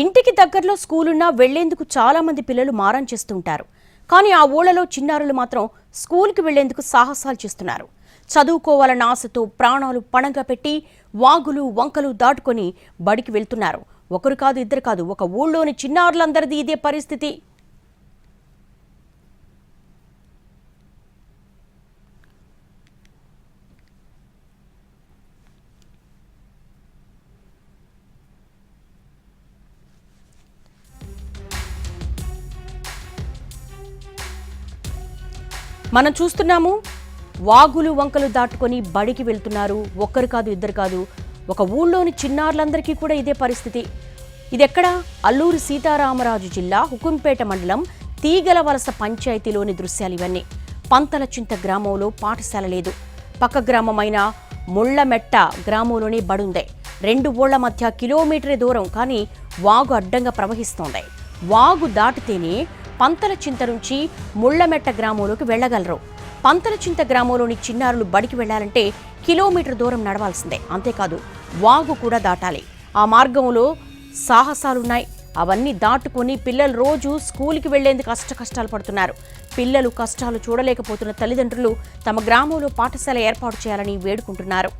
ఇంటికి దగ్గరలో స్కూలున్నా వెళ్ళేందుకు చాలా మంది పిల్లలు మారం చేస్తుంటారు. కానీ ఆ ఊళ్ళలో చిన్నారులు మాత్రం స్కూల్కి వెళ్ళేందుకు సాహసాలు చేస్తున్నారు. చదువుకోవాలన్న ఆశతో ప్రాణాలు పణంగా పెట్టి వాగులు వంకలు దాటుకొని బడికి వెళ్తున్నారు. ఒకరు కాదు ఇద్దరు కాదు ఒక ఊళ్ళోని చిన్నారులందరిది ఇదే పరిస్థితి. మనం చూస్తున్నాము వాగులు వంకలు దాటుకొని బడికి వెళ్తున్నారు. ఒక్కరు కాదు ఇద్దరు కాదు. ఒక ఊళ్ళోని చిన్నారులందరికీ కూడా ఇదే పరిస్థితి. ఇదెక్కడ? అల్లూరు సీతారామరాజు జిల్లా హుకుంపేట మండలం తీగల వలస పంచాయతీలోని దృశ్యాలు ఇవన్నీ. పంతల చింత గ్రామంలో పాఠశాల లేదు. పక్క గ్రామమైన ముళ్ళమెట్ట గ్రామంలోనే బడుందే. రెండు ఊళ్ళ మధ్య కిలోమీటరే దూరం కానీ వాగు అడ్డంగా ప్రవహిస్తోంది. వాగు దాటితేనే పంతల చింత నుంచి ముళ్ళమెట్ట గ్రామంలోకి వెళ్ళగలరు. పంతల చింత గ్రామంలోని చిన్నారులు బడికి వెళ్ళాలంటే కిలోమీటర్ దూరం నడవాల్సిందే. అంతేకాదు వాగు కూడా దాటాలి. ఆ మార్గంలో సాహసాలున్నాయి. అవన్నీ దాటుకొని పిల్లలు రోజు స్కూల్కి వెళ్ళేందుకు కష్ట కష్టాలు పడుతున్నారు. పిల్లలు కష్టాలు చూడలేకపోతున్న తల్లిదండ్రులు తమ గ్రామంలో పాఠశాల ఏర్పాటు చేయాలని వేడుకుంటున్నారు.